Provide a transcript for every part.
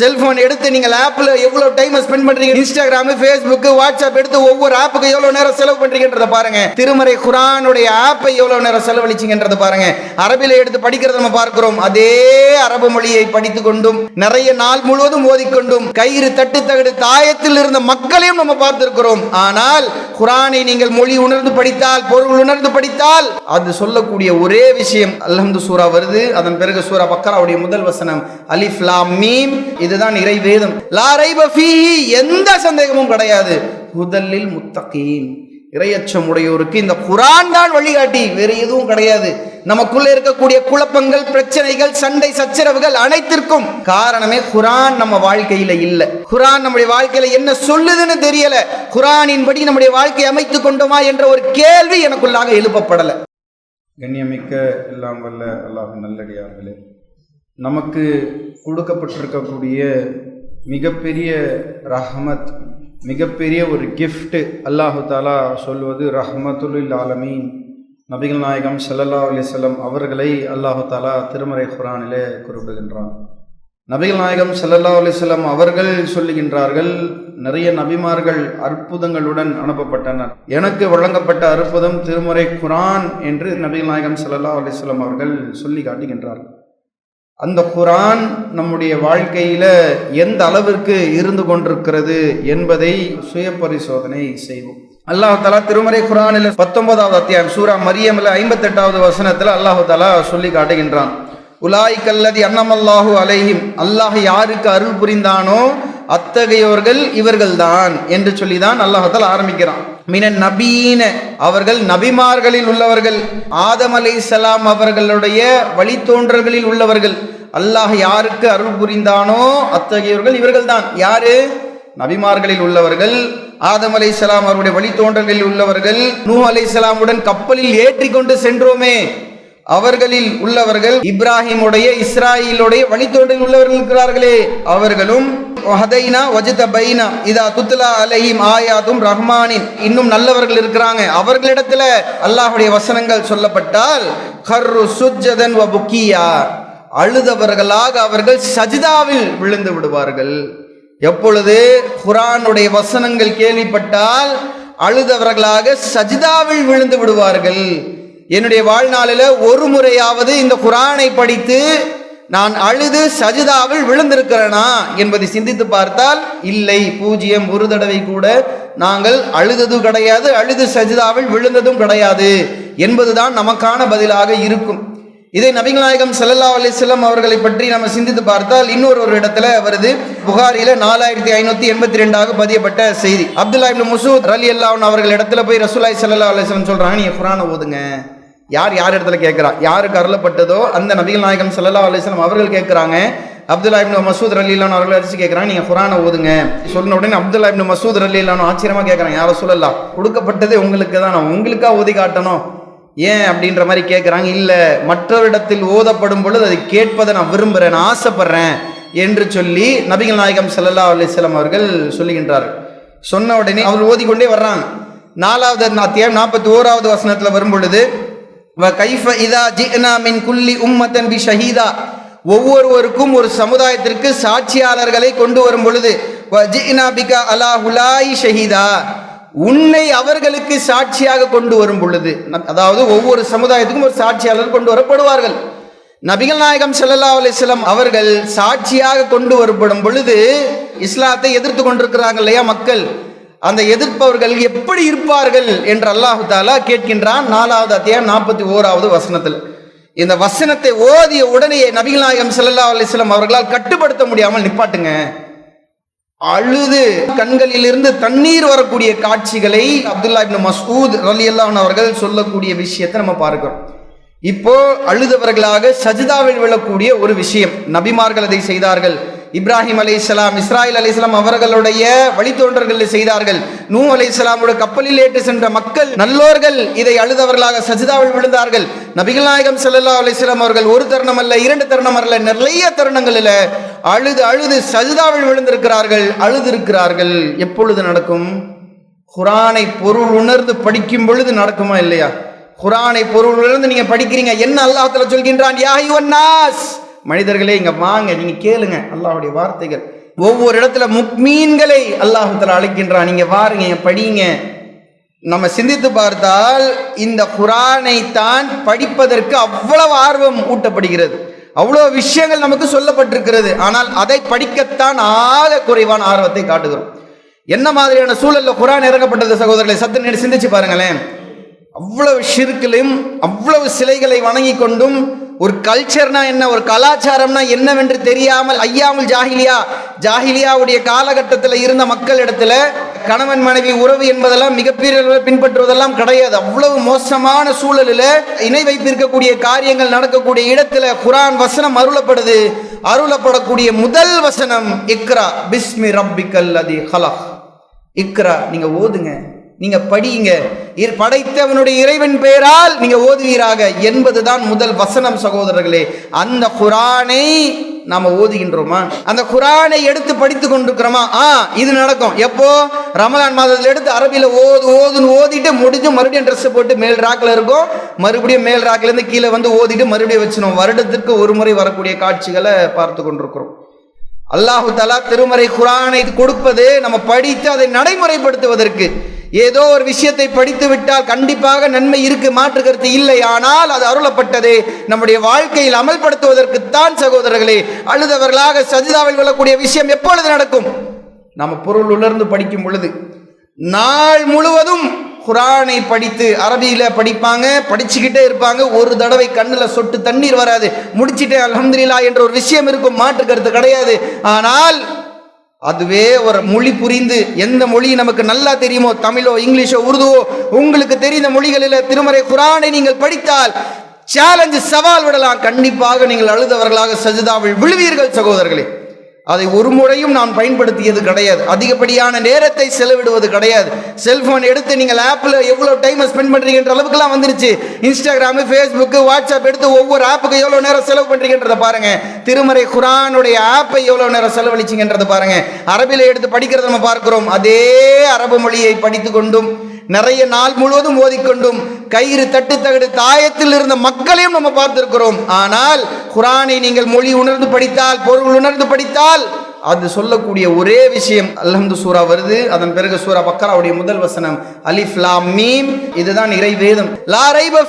Cellphone எடுத்து நீங்கள் ஆப்பில் எவ்வளோ டைம் ஸ்பெண்ட் பண்ணுறீங்க இன்ஸ்டாகிராம் ஃபேஸ்புக் வாட்ஸ்அப் எடுத்து ஒவ்வொரு ஆப்புக்கு எவ்வளோ நேரம் செலவு பண்ணுறீங்கன்றத பாருங்க. திருமறை குரானுடைய ஆப்பை எவ்வளோ நேரம் செலவழிச்சிங்கன்றத பாருங்க. அரபில எடுத்து படிக்கிறத நம்ம பார்க்கிறோம். அதே அரபு மொழியை படித்து கொண்டும் நிறைய நாள் முழுவதும் ஓதிக்கொண்டும் கயிறு தட்டு தகடு தாயத்தில் இருந்த மக்களையும் நம்ம பார்த்திருக்கிறோம். ஆனால் குரானை நீங்கள் மொழி உணர்ந்து படித்தால் பொருள் உணர்ந்து படித்தால் அது சொல்லக்கூடிய ஒரே விஷயம் அல்ஹம்து சூரா வருது. அதன் பிறகு சூரா பக்கராவுடைய முதல் வசனம் அலிஃப்லாம் மீம் இதுதான் இறை வேதம். எந்த சந்தேகமும் கிடையாது. முதலில் முத்தகீன். இரையச்சம் உடையோருக்கு இந்த குரான் தான் வழிகாட்டி வேறு எதுவும் கிடையாது. நமக்குள்ள இருக்கக்கூடிய குழப்பங்கள் பிரச்சனைகள் சண்டை சச்சரவுகள் அனைத்திற்கும் காரணமே குரான் நம்ம வாழ்க்கையில இல்ல. குரான் நம்முடைய வாழ்க்கையில என்ன சொல்லுதுன்னு தெரியல. குரானின்படி நம்முடைய வாழ்க்கையை அமைத்துக் கொண்டோமா என்ற ஒரு கேள்வி எனக்குள்ளாக எழுப்பப்படல. கண்ணியமிக்க எல்லாம் வல்ல அல்லாஹ் நல்லடியார்களே. நமக்கு கொடுக்கப்பட்டிருக்கக்கூடிய மிகப்பெரிய ரஹமத் மிகப்பெரிய ஒரு கிஃப்ட்டு அல்லாஹு தாலா சொல்வது ரஹ்மத்துல் ஆலமீன் நபிகள் நாயகம் சல்லல்லா அலிசல்லம் அவர்களை அல்லாஹு தாலா திருமறை குரானிலே குறிப்பிடுகின்றான். நபிகள் நாயகம் சல்லல்லா அலிசல்லம் அவர்கள் சொல்லுகின்றார்கள் நிறைய நபிமார்கள் அற்புதங்களுடன் அனுப்பப்பட்டனர். எனக்கு வழங்கப்பட்ட அற்புதம் திருமறை குரான் என்று நபிகள் நாயகம் சல்லல்லா அலிசல்லம் அவர்கள் சொல்லி காட்டுகின்றார்கள். அந்த குரான் நம்முடைய வாழ்க்கையில் எந்த அளவிற்கு இருந்து கொண்டிருக்கிறது என்பதை சுய பரிசோதனை செய்வோம். அல்லாஹ் தாலா திருமறை குரானில் பத்தொன்பதாவது அத்தியாயம் சூரா மரியமில் ஐம்பத்தெட்டாவது வசனத்தில் அல்லாஹு தலா சொல்லி காட்டுகின்றான். உலாய் கல்லதி அன்னமல்லாஹு அலைஹிம். அல்லாஹ் யாருக்கு அருள் புரிந்தானோ அத்தகையோர்கள் இவர்கள்தான் என்று சொல்லிதான் அல்லாஹத்தால் ஆரம்பிக்கிறான். மின நபீன அவர்கள் நபிமார்களில் உள்ளவர்கள். ஆதம் அலை சலாம் அவர்களுடைய வழித்தோன்றல்களில் உள்ளவர்கள். அல்லாஹ் யாருக்கு அருள் புரிந்தானோ அத்தகையவர்கள் இவர்கள்தான். யாரு? நபிமார்களில் உள்ளவர்கள். ஆதம் அலை சலாம் அவருடைய வழித்தோன்றல்களில் உள்ளவர்கள். நூ அலை சலாமுடன் கப்பலில் ஏற்றி கொண்டு சென்றோமே. அவர்களில் உள்ளவர்கள் இப்ராஹிமுடைய இஸ்ராயிலுடைய வழித்தோடில் உள்ளவர்கள் இருக்கிறார்களே. அவர்களும் ஹதைனா வஜத பைனா இதா துத்லா அலைஹிம் ஆயாதும் ரஹ்மானின் இன்னும் நல்லவர்கள் இருக்கிறாங்க. அவர்களிடத்துல அல்லாஹுடைய வசனங்கள் சொல்லப்பட்டால் கர்ரு சுஜதன் வ புக்கியா. அழுதவர்களாக அவர்கள் சஜிதாவில் விழுந்து விடுவார்கள். எப்பொழுது குரானுடைய வசனங்கள் கேள்விப்பட்டால் அழுதவர்களாக சஜிதாவில் விழுந்து விடுவார்கள். என்னுடைய வாழ்நாளில் ஒரு முறையாவது இந்த குரானை படித்து நான் அழுது சஜிதாவில் விழுந்திருக்கிறேனா என்பதை சிந்தித்து பார்த்தால் இல்லை. பூஜ்ஜியம் ஒரு தடவை கூட நாங்கள் அழுததும் கிடையாது அழுது சஜிதாவில் விழுந்ததும் கிடையாது என்பதுதான் நமக்கான பதிலாக இருக்கும். இதை நபிகள் சல்லல்லா ஸல்லல்லாஹு அவர்களை பற்றி நம்ம சிந்தித்து பார்த்தால் இன்னொரு ஒரு இடத்துல வருது. புகாரில நாலாயிரத்தி ஐநூத்தி எண்பத்தி ரெண்டாக பதியப்பட்ட செய்தி. அப்துல்லா இப்னு முசூத் ரலி அல்லாஹ் அவர்கள் இடத்துல போய் ரசூலாய் சல்லா அலைஹி சொல்றாங்க. நீ குரானை ஓதுங்க. யார் யார் இடத்துல கேட்குறா? யாருக்கு அருளப்பட்டதோ அந்த நபிகள் நாயகம் சல்லா அலிஸ்லாம் அவர்கள் கேட்குறாங்க. அப்துல்லா இப்னு மசூத் ரலி அல்லாஹ் அவர்கள் அடிச்சு கேட்குறாங்க நீங்கள் குரானை ஓதுங்க. சொன்ன உடனே அப்துல்லா இப்னு மசூத் ரலி அல்லாஹ் ஆச்சரியமா கேட்குறாங்க யாரை சொல்லலாம் கொடுக்கப்பட்டதே உங்களுக்கு தான்? நான் உங்களுக்கா ஓதி காட்டணும்? ஏன் அப்படின்ற மாதிரி கேட்குறாங்க இல்லை மற்றவரிடத்தில் ஓதப்படும் பொழுது அதை கேட்பதை நான் விரும்புகிறேன் நான் ஆசைப்பட்றேன் என்று சொல்லி நபிகள் நாயகம் சல்லா அலிஸ்லாம் அவர்கள் சொல்லுகின்றார்கள். சொன்ன உடனே அவர் ஓதிக்கொண்டே வர்றாங்க. நாலாவது நாற்பத்தி ஓராவது வசனத்தில் வரும் பொழுது கைஃப இதா ஜிஅனா மின் குல்லி உம்மத்தன் பி ஷஹீதா. ஒவ்வொருவருக்கும் ஒரு சமுதாயத்திற்கு சாட்சியாளர்களை கொண்டு வரும் பொழுது வ பிகா அலா ஹுலாய் ஷஹீதா. உன்னை அவர்களுக்கு சாட்சியாக கொண்டு வரும் பொழுது அதாவது ஒவ்வொரு சமுதாயத்துக்கும் ஒரு சாட்சியாளர் கொண்டு வரப்படுவார்கள். நபிகள் நாயகம் சல்லா அலிஸ்லாம் அவர்கள் சாட்சியாக கொண்டு வரப்படும் பொழுது இஸ்லாத்தை எதிர்த்து கொண்டிருக்கிறாங்க இல்லையா மக்கள்? அந்த எதிர்ப்பவர்கள் எப்படி இருப்பார்கள் என்று அல்லாஹு தாலா கேட்கின்றான் நாலாவது அத்தியாயம் நாற்பத்தி ஓராவது வசனத்தில். இந்த வசனத்தை ஓதிய உடனே நபிகள் நாயகம் சல்லா அலிஸ்லாம் அவர்களால் கட்டுப்படுத்த முடியாமல் நிப்பாட்டுங்க. அழுது கண்களிலிருந்து தண்ணீர் வரக்கூடிய காட்சிகளை அப்துல்லா இப்னு மஸ்ஊத் ரலியல்லாஹு அவர்கள் சொல்லக்கூடிய விஷயத்தை நம்ம பார்க்கிறோம். இப்போ அழுதவர்களாக சஜிதாவில் விழக்கூடிய ஒரு விஷயம். நபிமார்கள் அதை செய்தார்கள். இப்ராஹிம் அலைஹிஸ்ஸலாம் இஸ்ராயில் அலைஹிஸ்ஸலாம் அவர்களுடைய வழித்தோன்றர்கள் செய்தார்கள். நூ அலைஹிஸ்ஸலாமுடைய கப்பலில் ஏற்று சென்ற மக்கள் நல்லோர்கள் இதை அழுதவர்களாக சஜிதாவில் விழுந்தார்கள். நபிகள் நாயகம் சல்லா அலைஹி அவர்கள் ஒரு தருணம் அல்ல இரண்டு தருணம் அல்ல நிறைய தருணங்களில் அழுது அழுது சஜிதாவில் விழுந்திருக்கிறார்கள் அழுதிருக்கிறார்கள். எப்பொழுது நடக்கும்? குரானை பொருள் உணர்ந்து படிக்கும் பொழுது நடக்குமா இல்லையா? குரானை பொருள் உணர்ந்து நீங்க படிக்கிறீங்க என்ன அல்லாஹ்ல சொல்கின்றான் யா அய்யுஹன் நாஸ்! மனிதர்களே இங்க வாங்க நீங்க கேளுங்க அல்லாஹுடைய வார்த்தைகள். ஒவ்வொரு இடத்துல முக்மீன்களை அல்லாஹ் அழைக்கின்றான். நீங்க வாருங்க படிங்க. நம்ம சிந்தித்து பார்த்தால் இந்த குரானை தான் படிப்பதற்கு அவ்வளவு ஆர்வம் ஊட்டப்படுகிறது. அவ்வளோ விஷயங்கள் நமக்கு சொல்லப்பட்டிருக்கிறது. ஆனால் அதை படிக்கத்தான் ஆக குறைவான ஆர்வத்தை காட்டுகிறோம். என்ன மாதிரியான சூழலில் குரான் இறங்கப்பட்டது சகோதரர்களை? சத்து நேரம் சிந்திச்சு பாருங்களேன். அவ்வளவு ஷிர்கிலும் அவ்வளவு சிலைகளை வணங்கி கொண்டும் ஒரு கல்ச்சர்னா என்ன? ஒரு கலாச்சாரம்னா என்னவென்று தெரியாமல் ஐயாமல் ஜாஹிலியா ஜாஹிலியாவுடைய காலகட்டத்தில் இருந்த மக்களிடத்துல கணவன் மனைவி உறவு என்பதெல்லாம் மிகப்பெரிய பின்பற்றுவதெல்லாம் கிடையாது. அவ்வளவு மோசமான சூழலில் இணை வைத்திருக்கக்கூடிய காரியங்கள் நடக்கக்கூடிய இடத்துல குரான் வசனம் அருளப்படுது. அருளப்படக்கூடிய முதல் வசனம் இக்ரா பிஸ்மி ரப்பிக்கல் அதி ஹலா இக்ரா நீங்க ஓதுங்க. நீங்க படியுங்க படைத்தவனுடைய இறைவன் பெயரால் நீங்க ஓதுவீராக. என்பதுதான் முதல் வசனம் சகோதரர்களே. அந்த குரானை நாம ஓதுகின்றோமா? அந்த குரானை எடுத்து படித்து கொண்டிருக்கிறோமா? ஆ இது நடக்கும். எப்போ? ரமலான் மாதத்தில் எடுத்து அரபியில் ஓது ஓதுன்னு ஓதிட்டு முடிஞ்சு மறுபடியும் ட்ரெஸ் போட்டு மேல் ராக்கில் இருக்கும். மறுபடியும் மேல் ராக்ல இருந்து கீழே வந்து ஓதிட்டு மறுபடியும் வச்சிடும் வருடத்திற்கு ஒரு முறை வரக்கூடிய காட்சிகளை பார்த்து கொண்டிருக்கிறோம். அல்லாஹு தலா திருமறை குரானை கொடுப்பது நம்ம படித்து அதை நடைமுறைப்படுத்துவதற்கு ஏதோ ஒரு விஷயத்தை படித்து விட்டால் கண்டிப்பாக நன்மை இருக்கு மாற்று கருத்து இல்லை. ஆனால் அது அருளப்பட்டது நம்முடைய வாழ்க்கையில் அமல்படுத்துவதற்குத்தான் சகோதரர்களே. அழுதவர்களாக சஜிதாவில் கொள்ளக்கூடிய விஷயம் எப்பொழுது நடக்கும்? நம்ம பொருள் உணர்ந்து படிக்கும் பொழுது. நாள் முழுவதும் குரானை படித்து அரபியில் படிப்பாங்க படிச்சுக்கிட்டே இருப்பாங்க. ஒரு தடவை கண்ணில் சொட்டு தண்ணீர் வராது. முடிச்சிட்டேன் அல்ஹம்துலில்லா என்ற ஒரு விஷயம் இருக்கும். மாற்று கருத்து கிடையாது. ஆனால் அதுவே ஒரு மொழி புரிந்து எந்த மொழி நமக்கு நல்லா தெரியுமோ தமிழோ இங்கிலீஷோ உருதுவோ உங்களுக்கு தெரிந்த மொழிகளில் திருமறை குரானை நீங்கள் படித்தால் சேலஞ்சு சவால் விடலாம். கண்டிப்பாக நீங்கள் அழுதவர்களாக சஜிதாவில் விழுவீர்கள் சகோதரர்களே. அதை ஒரு முறையும் நான் பயன்படுத்தியது கிடையாது. அதிகப்படியான நேரத்தை செலவிடுவது கிடையாது. செல்ஃபோன் எடுத்து நீங்கள் ஆப்பில் எவ்வளோ டைமை ஸ்பெண்ட் பண்ணுறீங்கன்ற அளவுக்குலாம் வந்துருச்சு. இன்ஸ்டாகிராமு ஃபேஸ்புக்கு வாட்ஸ்அப் எடுத்து ஒவ்வொரு ஆப்புக்கு எவ்வளோ நேரம் செலவு பண்ணுறீங்கன்றதை பாருங்க. திருமறை குரானுடைய ஆப்பை எவ்வளோ நேரம் செலவழிச்சிங்கன்றதை பாருங்க. அரபியில் எடுத்து படிக்கிறத நம்ம பார்க்கிறோம். அதே அரபு மொழியை படித்து கொண்டும் நிறைய நாள் முழுவதும் ஓதிக்கொண்டும் கயிறு தட்டு தகடு தாயத்தில் இருந்த மக்களையும் நம்ம பார்த்திருக்கிறோம். ஆனால் குரானை நீங்கள் மொழி உணர்ந்து படித்தால் பொருள் உணர்ந்து படித்தால் அது சொல்லக்கூடிய ஒரே விஷயம் அல்ஹம்து சூரா வருது. அதன் பிறகு சூரா பக்கராவுடைய முதல் வசனம் அலிஃப் மீம் இதுதான் இறை வேதம். லா ரைப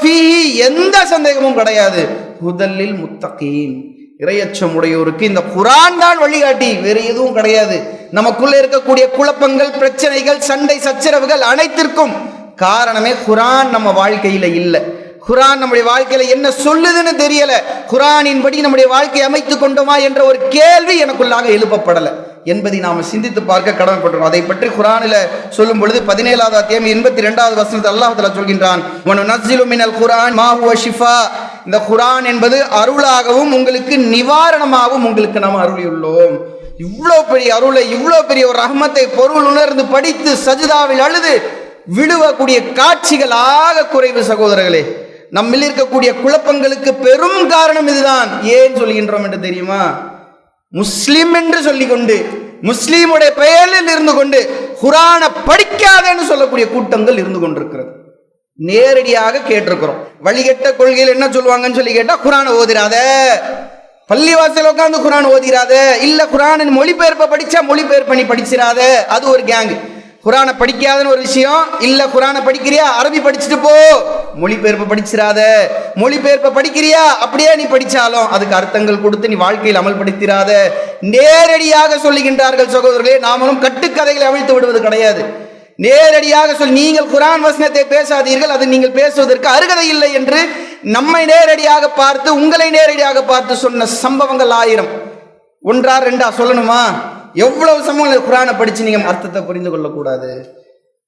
எந்த சந்தேகமும் கிடையாது. முதலில் முத்தகீன். இரையச்சம் உடையோருக்கு இந்த குரான் தான் வழிகாட்டி. வேறு எதுவும் கிடையாது. நமக்குள்ள இருக்கக்கூடிய குழப்பங்கள் பிரச்சனைகள் சண்டை சச்சரவுகள் அனைத்திற்கும் காரணமே குரான் நம்ம வாழ்க்கையில இல்லை. குரான் நம்முடைய வாழ்க்கையில என்ன சொல்லுதுன்னு தெரியல. குரானின்படி நம்முடைய வாழ்க்கையை அமைத்து கொண்டோமா என்ற ஒரு கேள்வி எனக்குள்ளாக எழுப்பப்படலை. என்பதை நாம் சிந்தித்து பார்க்க கடமைப்பட்டிருக்கோம் அதை பற்றி குரானில் சொல்லும் பொழுது பதினேழாவது அத்தியாயம் எண்பத்தி ரெண்டாவது வசனத்தில் அல்லாஹ் சொல்கின்றான். குரான் மா ஷிஃபா. இந்த குரான் என்பது அருளாகவும் உங்களுக்கு நிவாரணமாகவும் உங்களுக்கு நாம் அருளியுள்ளோம். இவ்வளோ பெரிய அருளை இவ்வளோ பெரிய ஒரு ரஹமத்தை பொருள் உணர்ந்து படித்து சஜிதாவில் அழுது விழுவக்கூடிய காட்சிகளாக குறைவு சகோதரர்களே. நம்மில் இருக்கக்கூடிய குழப்பங்களுக்கு பெரும் காரணம் இதுதான். ஏன் சொல்கின்றோம் என்று தெரியுமா? முஸ்லிம் என்று சொல்லிக்கொண்டு முஸ்லீமுடைய பெயரில் இருந்து கொண்டு குரானை படிக்காதேன்னு சொல்லக்கூடிய கூட்டங்கள் இருந்து கொண்டிருக்கிறது. நேரடியாக கேட்டிருக்கிறோம். வழிகட்ட கொள்கையில் என்ன சொல்லுவாங்கன்னு சொல்லி கேட்டா குரானை ஓதிராத. பள்ளிவாசல் உட்காந்து குரான் ஓதிராத. இல்ல குரானின் மொழிபெயர்ப்பை படிச்சா மொழிபெயர்ப்பு பண்ணி படிச்சிராத. அது ஒரு கேங்கு குரானை படிக்காதன்னு ஒரு விஷயம். இல்ல குரானை படிக்கிறியா? அரபி படிச்சுட்டு போ. மொழிபெயர்ப்பு படிச்சிடாத மொழிபெயர்ப்பை படிக்கிறியா? அப்படியே நீ படிச்சாலும் அதுக்கு அர்த்தங்கள் கொடுத்து நீ வாழ்க்கையில் அமல்படுத்திராத. நேரடியாக சொல்லுகின்றார்கள் சகோதரர்களே நாமளும் கட்டுக்கதைகளை அவிழ்த்து விடுவது கிடையாது. நேரடியாக சொல் நீங்கள் குரான் வசனத்தை பேசாதீர்கள் அது நீங்கள் பேசுவதற்கு அருகதை இல்லை என்று நம்மை நேரடியாக பார்த்து உங்களை நேரடியாக பார்த்து சொன்ன சம்பவங்கள் ஆயிரம். ஒன்றா ரெண்டா சொல்லணுமா? எவ்வளவு சம்பவங்கள் குரானை படிச்சு நீங்க அர்த்தத்தை புரிந்து கொள்ளக்கூடாது?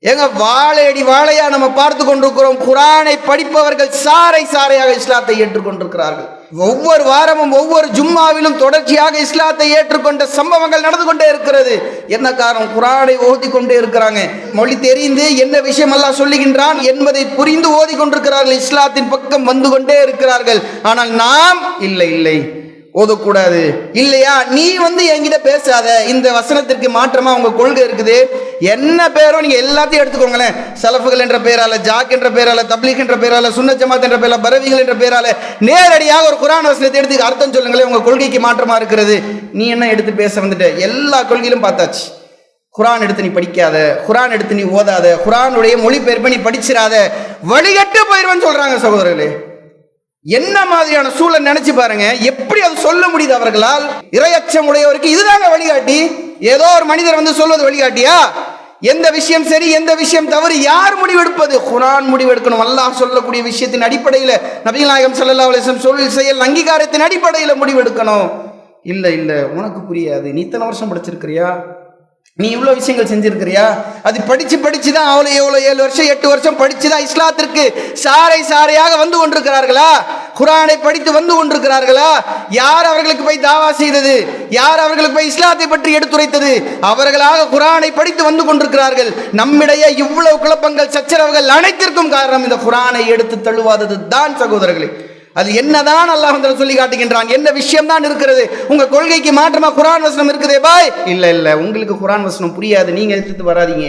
ஏங்க வாழையடி வாழையா நம்ம பார்த்து கொண்டிருக்கிறோம். குரானை படிப்பவர்கள் சாறை சாறையாக இஸ்லாத்தை ஏற்றுக்கொண்டிருக்கிறார்கள். ஒவ்வொரு வாரமும் ஒவ்வொரு ஜும்மாவிலும் தொடர்ச்சியாக இஸ்லாத்தை ஏற்றுக்கொண்ட சம்பவங்கள் நடந்து கொண்டே இருக்கிறது. என்ன காரணம்? குரானை ஓதி கொண்டே இருக்கிறாங்க. மொழி தெரிந்து என்ன விஷயம் எல்லாம் சொல்லுகின்றான் என்பதை புரிந்து ஓதி கொண்டிருக்கிறார்கள். இஸ்லாத்தின் பக்கம் வந்து கொண்டே இருக்கிறார்கள். ஆனால் நாம் இல்லை இல்லை. ஓதக்கூடாது இல்லையா? நீ வந்து என்கிட்ட பேசாத. இந்த வசனத்திற்கு மாற்றமா உங்க கொள்கை இருக்குது? என்ன பேரோ நீங்க எல்லாத்தையும் எடுத்துக்கோங்களேன். சலஃபுகள் என்ற பேரால ஜாக் என்ற பேரால தப்லீக் என்ற பேரால சுன்ன ஜமாத் என்ற பேரால பரவிகள் என்ற பேரால நேரடியாக ஒரு குரான் வசனத்தை எடுத்து அர்த்தம் சொல்லுங்களேன். உங்க கொள்கைக்கு மாற்றமா இருக்கிறது. நீ என்ன எடுத்து பேச வந்துட்ட? எல்லா கொள்கையிலும் பார்த்தாச்சு. குரான் எடுத்து நீ படிக்காத. குரான் எடுத்து நீ ஓதாத. குரானுடைய மொழிபெயர்ப்பை நீ படிச்சிடாத வழிகட்டு போயிருவன்னு சொல்றாங்க சகோதரர்களே. என்ன மாதிரியான சூழல் நினைச்சு பாருங்க. எப்படி அது சொல்ல முடியுது அவர்களால்? இரையச்சம் உடையவருக்கு இதுதாங்க வழிகாட்டி. ஏதோ ஒரு மனிதர் வந்து சொல்வது வழிகாட்டியா? எந்த விஷயம் சரி எந்த விஷயம் தவறு யார் முடிவெடுப்பது? குரான் முடிவெடுக்கணும். அல்லாஹ் சொல்லக்கூடிய விஷயத்தின் அடிப்படையில் நபிகள் நாயகம் சல்லா அலிஸ்லம் வஸல்லம் சொல் செயல் அங்கீகாரத்தின் அடிப்படையில் முடிவெடுக்கணும். இல்லை இல்லை உனக்கு புரியாது. நீ இத்தனை வருஷம் படிச்சிருக்கிறியா? நீ இவ்வளோ விஷயங்கள் செஞ்சிருக்கிறியா? அது படித்து படித்து தான் அவ்வளோ எவ்வளோ ஏழு வருஷம் எட்டு வருஷம் படிச்சு தான் இஸ்லாத்திற்கு சாறை சாரையாக வந்து கொண்டிருக்கிறார்களா? குரானை படித்து வந்து கொண்டிருக்கிறார்களா? யார் அவர்களுக்கு போய் தாவா செய்தது? யார் அவர்களுக்கு போய் இஸ்லாத்தை பற்றி எடுத்துரைத்தது? அவர்களாக குரானை படித்து வந்து கொண்டிருக்கிறார்கள். நம்மிடையே இவ்வளவு குழப்பங்கள் சச்சரவுகள் அனைத்திற்கும் காரணம் இந்த குரானை எடுத்து தழுவாதது தான் சகோதரர்களே. அது என்னதான் அல்லாஹ் வந்து சொல்லி காட்டுகின்றான் என்ன விஷயம் தான் இருக்கிறது உங்க கொள்கைக்கு மாற்றமா குரான் வசனம் இருக்குதே பாய். இல்ல இல்ல உங்களுக்கு குரான் வசனம் புரியாது நீங்க எடுத்துட்டு வராதீங்க.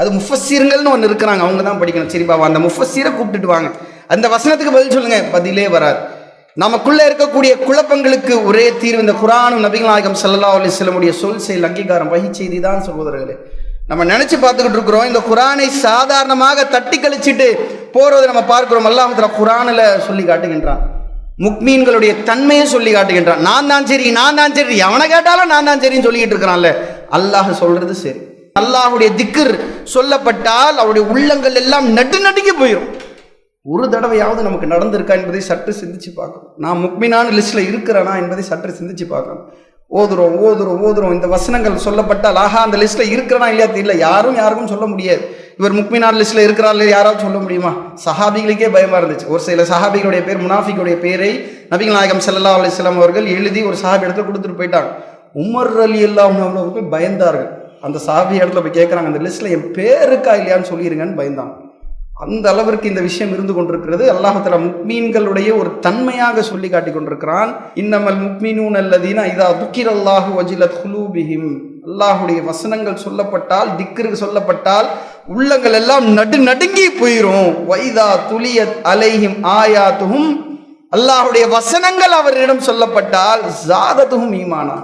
அது முஃபஸீருங்கள்னு ஒன்று இருக்கிறாங்க அவங்க தான் படிக்கணும். சரி பாவா அந்த முஃபஸீரை கூப்பிட்டுட்டு வாங்க. அந்த வசனத்துக்கு பதில் சொல்லுங்க பதிலே வராது. நமக்குள்ளே இருக்கக்கூடிய குழப்பங்களுக்கு ஒரே தீர்வு இந்த குரானும் நபிகள் நாயகம் ஸல்லல்லாஹு அலைஹி சொல் செயல் அங்கீகாரம் வகை செய்தி தான் சகோதரர்களே நம்ம நினைச்சு பார்த்துக்கிட்டு இருக்கிறோம். இந்த குரானை சாதாரணமாக தட்டி கழிச்சிட்டு போறதை நம்ம பார்க்கிறோம். அல்லாஹ் குரானில் சொல்லி காட்டுகின்றான். முக்மீன்களுடைய தன்மையை சொல்லி காட்டுகின்றான். நான் தான் சரி நான் தான் சரி. எவனை கேட்டாலும் நான் தான் சரின்னு சொல்லிக்கிட்டு இருக்கிறான்ல. அல்லாஹ் சொல்றது சரி. அல்லாஹுடைய திக்கர் சொல்லப்பட்டால் அவருடைய உள்ளங்கள் எல்லாம் நட்டு நடுங்கி போயிடும் ஒரு தடவையாவது நமக்கு நடந்திருக்கா என்பதை சற்று சிந்திச்சு பார்க்கணும். நான் முக்மினான லிஸ்ட்ல இருக்கிறேனா என்பதை சற்று சிந்திச்சு பார்க்கணும். ஓதுறோம் ஓதுறோம் ஓதுறோம். இந்த வசனங்கள் சொல்லப்பட்டால் ஆஹா அந்த லிஸ்ட்டில் இருக்கிறனா இல்லையா தெரியல. யாரும் யாருக்கும் சொல்ல முடியாது. இவர் முக்மினார் லிஸ்ட்டில் இருக்கிறார் இல்லையா? யாராவது சொல்ல முடியுமா? சஹாபிகளுக்கே பயமாக இருந்துச்சு. ஒரு சில சஹாபிகளுடைய பேர் முனாஃபிக்குடைய பேரை நபிகள் நாயகம் சல்லா அலிஸ்லாம் அவர்கள் எழுதி ஒரு சஹாபி இடத்துல கொடுத்துட்டு போயிட்டாங்க. உமர் அலி அல்லாஹ் அவர்கள் பயந்தார்கள். அந்த சஹாபி இடத்துல போய் கேட்குறாங்க அந்த லிஸ்ட்டில் என் பேர் இருக்கா இல்லையான்னு சொல்லிருங்கன்னு பயந்தாங்க அந்த அளவிற்கு இந்த விஷயம் இருந்து கொண்டிருக்கிறது. அல்லாஹால முக்மீன்களுடைய ஒரு தன்மையாக சொல்லி காட்டி கொண்டிருக்கிறான். இன்னமல் முக்மீனூன் அல்லதீனா இதா துக்கிர் அல்லாஹு வஜிலத் ஹுலூபிஹிம் அல்லாஹுடைய வசனங்கள் சொல்லப்பட்டால் திக்ருக்கு சொல்லப்பட்டால் உள்ளங்கள் எல்லாம் நடு நடுங்கி போயிரும். வைதா துலியத் அலைஹிம் ஆயாத்துகும் அல்லாஹுடைய வசனங்கள் அவரிடம் சொல்லப்பட்டால் ஜாததுகும் ஈமானா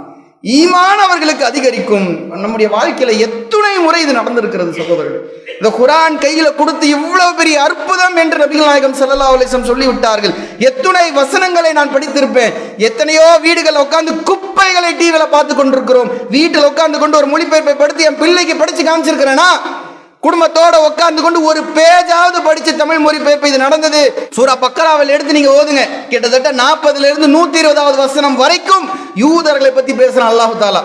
ஈமான் அவர்களுக்கு அதிகரிக்கும். நம்முடைய வாழ்க்கையில எத்துணை முறை இது நடந்திருக்கிறது சகோதரர்கள். இந்த குரான் கையில கொடுத்து இவ்வளவு பெரிய அற்புதம் என்று நபிகள் நாயகம் செல்லல்லா அலைஹி சொல்லிவிட்டார்கள். எத்துணை வசனங்களை நான் படித்திருப்பேன். எத்தனையோ வீடுகள் உட்காந்து குப்பைகளை டிவியில பார்த்து கொண்டிருக்கிறோம். வீட்டில் உட்காந்து கொண்டு ஒரு மொழிபெயர்ப்பை படுத்து என் பிள்ளைக்கு படிச்சு காமிச்சிருக்கிறேன்னா குடும்பத்தோட உட்கார்ந்து கொண்டு ஒரு பேஜாவது படிச்சு தமிழ் மொழிபெயர்ப்பு இது நடந்தது. சூரா பக்கராவில் எடுத்து நீங்க ஓதுங்க. கிட்டத்தட்ட நாற்பதுல இருந்து நூத்தி இருபதாவது வசனம் வரைக்கும் யூதர்களை பத்தி பேசுறான் அல்லாஹு தாலா.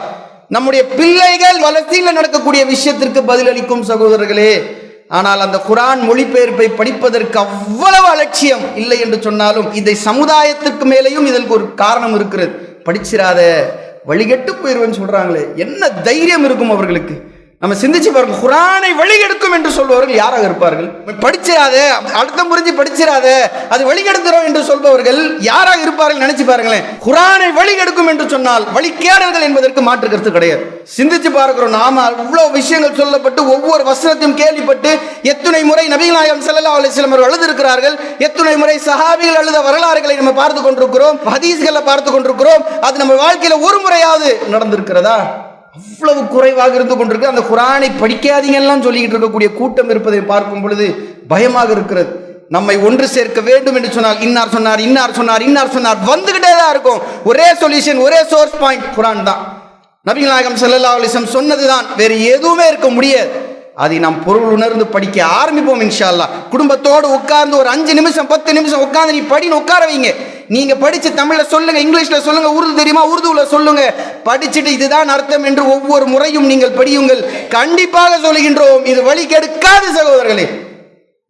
நம்முடைய பிள்ளைகள் வளர்ச்சியில் நடக்கக்கூடிய விஷயத்திற்கு பதிலளிக்கும் சகோதரர்களே ஆனால் அந்த குரான் மொழிபெயர்ப்பை படிப்பதற்கு அவ்வளவு அலட்சியம் இல்லை என்று சொன்னாலும் இதை சமுதாயத்திற்கு மேலேயும் இதற்கு ஒரு காரணம் இருக்கிறது. படிச்சிடாத வழிகட்டு போயிருவேன்னு சொல்றாங்களே என்ன தைரியம் இருக்கும் அவர்களுக்கு? நம்ம சிந்திச்சு பாருங்க குரானை வழிகெடுக்கும் என்று சொல்பவர்கள் யாராக இருப்பார்கள்? படிச்சிடாதே அர்த்தம் புரிஞ்சு படிச்சிடாதே அது வழிகெடுக்கிறோம் என்று சொல்பவர்கள் யாராக இருப்பார்கள் நினைச்சு பாருங்களேன். குரானை வழிகெடுக்கும் என்று சொன்னால் வழிகேடல்கள் என்பதற்கு மாற்று கருத்து கிடையாது. சிந்திச்சு பார்க்கிறோம் நாம அவ்வளவு விஷயங்கள் சொல்லப்பட்டு ஒவ்வொரு வசனத்தையும் கேள்விப்பட்டு எத்துணை முறை நபிகள் நாயகம் ஸல்லல்லாஹு அலைஹி வஸல்லம் அவர்கள் எழுதியிருக்கிறார்கள் எத்துணை முறை சஹாபிகள் எழுத வரலாறுகளை நம்ம பார்த்து கொண்டிருக்கிறோம் ஹதீஸ்களை பார்த்து கொண்டிருக்கிறோம் அது நம்ம வாழ்க்கையில ஒரு முறையாவது நடந்திருக்கிறதா? அவ்வளவு குறைவாக இருந்து கொண்டிருக்கு. அந்த குரானை படிக்காதீங்கெல்லாம் சொல்லிக்கிட்டு இருக்கக்கூடிய கூட்டம் இருப்பதை பார்க்கும் பொழுது பயமாக இருக்கிறது. நம்மை ஒன்று சேர்க்க வேண்டும் என்று சொன்னால் இன்னார் சொன்னார் இன்னார் சொன்னார் இன்னார் சொன்னார் வந்துகிட்டே தான் இருக்கும். ஒரே சொல்யூஷன் ஒரே சோர்ஸ் பாயிண்ட் குரான் தான். நபிகள் நாயகம் செல்லல்லா அலிசம் சொன்னதுதான். வேறு எதுவுமே இருக்க முடியாது. அதை நாம் பொருள் உணர்ந்து படிக்க ஆரம்பிப்போம் இன்ஷா குடும்பத்தோடு உட்கார்ந்து ஒரு அஞ்சு நிமிஷம் பத்து நிமிஷம் உட்கார்ந்து நீ படின்னு உட்கார வைங்க. நீங்க படிச்சு தமிழ்ல சொல்லுங்க இங்கிலீஷ்ல சொல்லுங்க உருது தெரியுமா? உருதுல சொல்லுங்க. படிச்சுட்டு இதுதான் அர்த்தம் என்று ஒவ்வொரு முறையும் நீங்கள் படியுங்கள். கண்டிப்பாக சொல்லுகின்றோம் இது வழி கெடுக்காத சகோதரர்களே.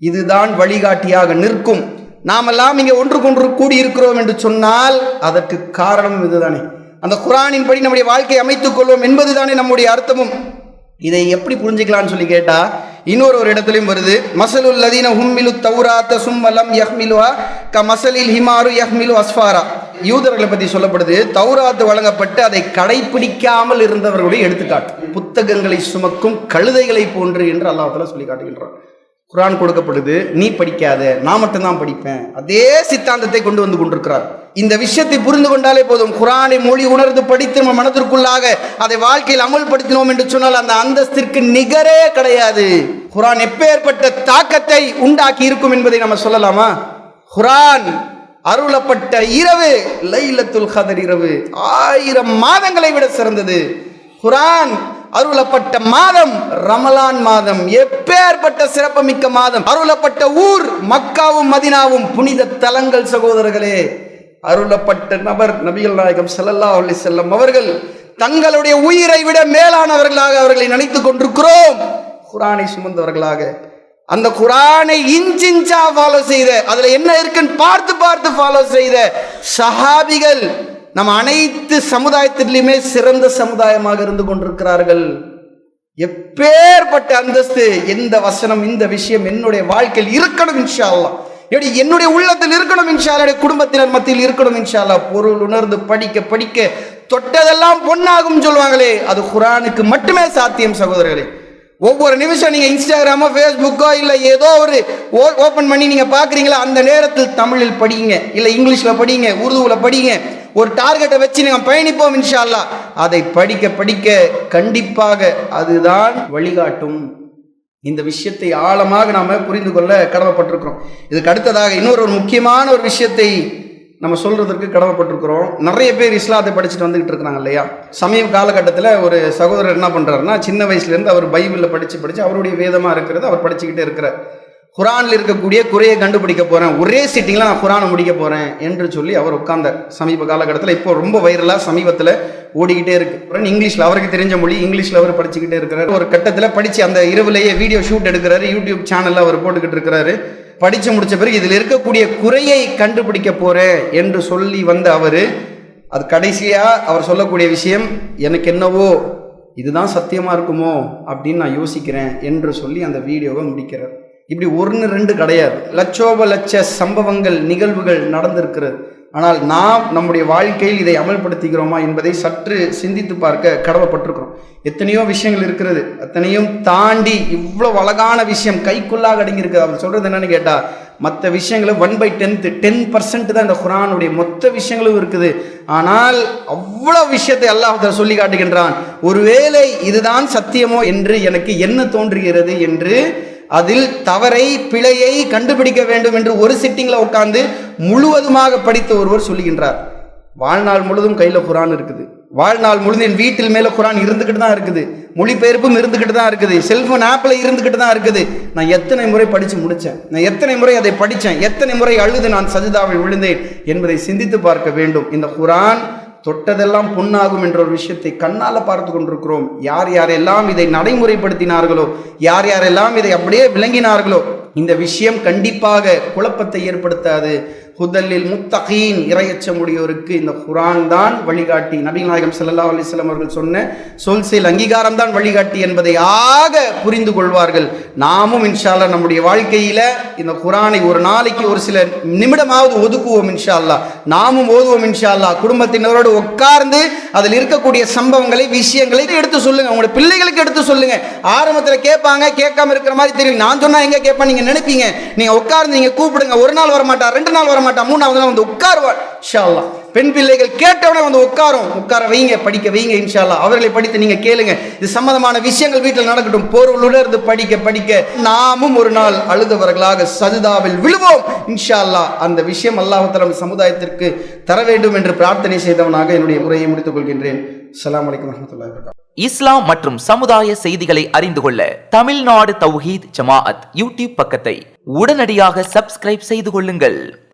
இதுதான் வழிகாட்டியாக நிற்கும். நாமெல்லாம் இங்கே ஒன்று கொன்று கூடியிருக்கிறோம் என்று சொன்னால் அதற்கு காரணம் இதுதானே. அந்த குரானின் படி நம்முடைய வாழ்க்கையை அமைத்துக் கொள்வோம் என்பதுதானே நம்முடைய அர்த்தமும். இதை எப்படி புரிஞ்சுக்கலாம்னு சொல்லி கேட்டா இன்னொரு ஒரு இடத்துலையும் வருது. மசலுல் லதீன ஹும்மிலு தௌராத்த சும்மலம் யஹ்மிலுஹா க மசலில் ஹிமாரு யஹ்மிலு அஸ்ஃபாரா. யூதர்களை பற்றி சொல்லப்படுது. தௌராத்து வழங்கப்பட்டு அதை கடைபிடிக்காமல் இருந்தவர்களுடைய எடுத்துக்காட்டு. புத்தகங்களை சுமக்கும் கழுதைகளை போன்று என்று அல்லாஹத்தில் சொல்லி காட்டுகின்றான் குரான் கொடுக்கப்படுது நீ படிக்காத நான் மட்டும்தான் படிப்பேன். அதே சித்தாந்தத்தை கொண்டு வந்து கொண்டிருக்கிறார். இந்த விஷயத்தை புரிந்து கொண்டாலே போதும். குரானை மொழி உணர்ந்து படித்து நம்ம மனதிற்குள்ளாக அதை வாழ்க்கையில் அமல்படுத்தினோம் என்று சொன்னால் அந்த அந்தஸ்திற்கு நிகரே கிடையாது. குரான் எப்பேற்பட்ட தாக்கத்தை உண்டாக்கி இருக்கும் என்பதை நம்ம சொல்லலாமா? குரான் அருளப்பட்ட இரவு லைலத்துல் கதர் இரவு. ஆயிரம் மாதங்களை விட சிறந்தது. குரான் அருளப்பட்ட மாதம் ரமலான் மாதம் எப்பேற்பட்ட சிறப்புமிக்க மாதம். அருளப்பட்ட ஊர் மக்காவும் மதினாவும் புனித தலங்கள் சகோதரர்களே. அருளப்பட்ட நபர் நபிகள் நாயகம் செல்லல்லா அலைஹி செல்லம் அவர்கள் தங்களுடைய உயிரை விட மேலானவர்களாக அவர்களை நினைத்துக் கொண்டிருக்கிறோம். குரானை சுமந்தவர்களாக. அந்த குரானை இன்ச்சிஞ்சா ஃபாலோ செய்த அதுல என்ன இருக்குன்னு பார்த்து பார்த்து ஃபாலோ செய்த சஹாபிகள் நம்ம அனைத்து சமுதாயத்திலுமே சிறந்த சமுதாயமாக இருந்து கொண்டிருக்கிறார்கள். எப்பேற்பட்ட அந்தஸ்து எந்த வசனம் இந்த விஷயம் என்னுடைய வாழ்க்கையில் இருக்கணும் இன்ஷா அல்லாஹ் என்னுடைய உள்ளத்தில் இருக்கணும் இன்ஷா என்னுடைய குடும்பத்தினர் மத்தியில் இருக்கணும் இன்ஷா பொருள் உணர்ந்து படிக்க படிக்க தொட்டதெல்லாம் பொன்னாகும் சொல்லுவாங்களே அது குரானுக்கு மட்டுமே சாத்தியம் சகோதரர்களே. ஒவ்வொரு நிமிஷம் நீங்க இன்ஸ்டாகிராமோ ஃபேஸ்புக்கோ இல்ல ஏதோ ஒரு ஓபன் பண்ணி நீங்க பாக்குறீங்களா அந்த நேரத்தில் தமிழில் படிங்க இல்ல இங்கிலீஷ்ல படிங்க உருதுவில் படிங்க ஒரு டார்கெட்டை வச்சு நீங்க பயணிப்போம் இன்ஷால்லா அதை படிக்க படிக்க கண்டிப்பாக அதுதான் வழிகாட்டும். இந்த விஷயத்தை ஆழமாக நாம புரிந்து கொள்ள கடமைப்பட்டிருக்கிறோம். இதுக்கு அடுத்ததாக இன்னொரு ஒரு முக்கியமான ஒரு விஷயத்தை நம்ம சொல்கிறதுக்கு கடமைப்பட்டிருக்கிறோம். நிறைய பேர் இஸ்லாத்தை படிச்சுட்டு வந்துகிட்டு இருக்கிறாங்க இல்லையா? சமீப காலகட்டத்தில் ஒரு சகோதரர் என்ன பண்ணுறாருன்னா சின்ன வயசுலேருந்து அவர் பைபிளில் படித்து படித்து அவருடைய வேதமாக இருக்கிறது அவர் படிச்சுக்கிட்டே இருக்கிறார். குரானில் இருக்கக்கூடிய குறையை கண்டுபிடிக்க போகிறேன் ஒரே சிட்டிங்கில் நான் குரானை முடிக்க போகிறேன் என்று சொல்லி அவர் உட்கார்ந்தார். சமீப காலகட்டத்தில் இப்போ ரொம்ப வைரலாக சமீபத்தில் ஓடிக்கிட்டே இருக்கு. அப்புறம் இங்கிலீஷில் அவருக்கு தெரிஞ்ச மொழி இங்கிலீஷில் அவர் படிச்சுக்கிட்டே இருக்கிறார். ஒரு கட்டத்தில் படித்து அந்த இரவுலேயே வீடியோ ஷூட் எடுக்கிறாரு. யூடியூப் சேனலில் அவர் போட்டுக்கிட்டு இருக்கிறாரு. படித்து முடித்த பிறகு இதில் இருக்கக்கூடிய குறையை கண்டுபிடிக்க போகிறேன் என்று சொல்லி வந்த அவர் அது கடைசியாக அவர் சொல்லக்கூடிய விஷயம் எனக்கு என்னவோ இதுதான் சத்தியமாக இருக்குமோ? அப்படின்னு நான் யோசிக்கிறேன் என்று சொல்லி அந்த வீடியோவை முடிக்கிறார். இப்படி ஒன்று ரெண்டு கிடையாது. லட்சோப லட்ச சம்பவங்கள் நிகழ்வுகள் நடந்திருக்கிறது. ஆனால் நாம் நம்முடைய வாழ்க்கையில் இதை அமல்படுத்துகிறோமா என்பதை சற்று சிந்தித்து பார்க்க கடமைப்பட்டிருக்கிறோம். எத்தனையோ விஷயங்கள் இருக்கிறது. அத்தனையும் தாண்டி இவ்வளோ அழகான விஷயம் கைக்குள்ளாக அடங்கியிருக்குது அவர் சொல்கிறது என்னென்னு கேட்டால் மற்ற விஷயங்களை one by tenth ten percent தான் இந்த குரானுடைய மொத்த விஷயங்களும் இருக்குது. ஆனால் அவ்வளோ விஷயத்தை அல்லாஹர் சொல்லி காட்டுகின்றான். ஒருவேளை இதுதான் சத்தியமோ என்று எனக்கு என்ன தோன்றுகிறது என்று அதில் தவறை பிழையை கண்டுபிடிக்க வேண்டும் என்று ஒரு சிட்டிங்கில் உட்கார்ந்து முழுவதுமாக படித்த ஒருவர் சொல்லுகின்றார். வாழ்நாள் முழுதும் கையில் குரான் இருக்குது. வாழ்நாள் முழுதும் என் வீட்டில் மேலே குரான் இருந்துக்கிட்டு தான் இருக்குது. மொழிபெயர்ப்பும் இருந்துக்கிட்டு தான் இருக்குது. செல்ஃபோன் ஆப்பில் இருந்துக்கிட்டு தான் இருக்குது. நான் எத்தனை முறை படித்து முடித்தேன் நான் எத்தனை முறை அதை படித்தேன் எத்தனை முறை அழுது நான் சஜிதாவில் விழுந்தேன் என்பதை சிந்தித்து பார்க்க வேண்டும். இந்த குரான் தொட்டதெல்லாம் பொன்னாகும் என்ற ஒரு விஷயத்தை கண்ணால் பார்த்து கொண்டிருக்கிறோம். யார் யாரெல்லாம் இதை நடைமுறைப்படுத்தினார்களோ யார் யாரெல்லாம் இதை அப்படியே விளங்கினார்களோ இந்த விஷயம் கண்டிப்பாக குழப்பத்தை ஏற்படுத்தாது. ஹுதல்லில் முத்தகீன் இரையச்சமுடையோருக்கு இந்த குரான் தான் வழிகாட்டி. நபிகள் நாயகம் ஸல்லல்லாஹு அலைஹி அவர்கள் சொன்ன சொல் செயல் அங்கீகாரம் தான் வழிகாட்டி என்பதை ஆக புரிந்து கொள்வார்கள். நாமும் இன்ஷால்லா நம்முடைய வாழ்க்கையில் இந்த குரானை ஒரு நாளைக்கு ஒரு சில நிமிடமாவது ஒதுக்குவோம் இன்ஷால்லா அல்லாஹ் நாமும் ஓதுவோம் இன்ஷால்லா அல்லாஹ் குடும்பத்தினரோடு உட்கார்ந்து அதில் இருக்கக்கூடிய சம்பவங்களை விஷயங்களை எடுத்து சொல்லுங்க. உங்களுடைய பிள்ளைகளுக்கு எடுத்து சொல்லுங்க. ஆரம்பத்தில் கேட்பாங்க கேட்காம இருக்கிற மாதிரி தெரியும். நான் சொன்னால் எங்கே கேட்பேன்? நீங்க நினைப்பீங்க. நீங்க உட்கார்ந்து நீங்கள் கூப்பிடுங்க. ஒரு நாள் வர மாட்டா ரெண்டு நாள் வர மாட்டான் மூணாவது வந்து உட்காருவாள். இன்ஷா பெண் பிள்ளைகள் கேட்டவுடனே வந்து உட்காரும். உட்கார வைங்க படிக்க வைங்க இன்ஷால்லா அவர்களை படித்து நீங்கள் கேளுங்க. இது சம்மந்தமான விஷயங்கள் வீட்டில் நடக்கட்டும். பொருளுடன் இருந்து படிக்க படிக்க நாமும் ஒரு நாள் அழுதவர்களாக சஜிதாவில் விழுவோம். இன்ஷால்லா அந்த விஷயம் அல்லாஹத்தரம் சமுதாயத்திற்கு தர வேண்டும் என்று பிரார்த்தனை செய்தவனாக என்னுடைய உரையை முடித்துக் கொள்கின்றேன். அஸ்லாம் வலைக்கம் வரமத்துல்லா வபரகாத்துஹு. இஸ்லாம் மற்றும் சமுதாய செய்திகளை அறிந்து கொள்ள தமிழ்நாடு தௌஹீத் ஜமாஅத் யூடியூப் பக்கத்தை உடனடியாக சப்ஸ்கிரைப் செய்து கொள்ளுங்கள்.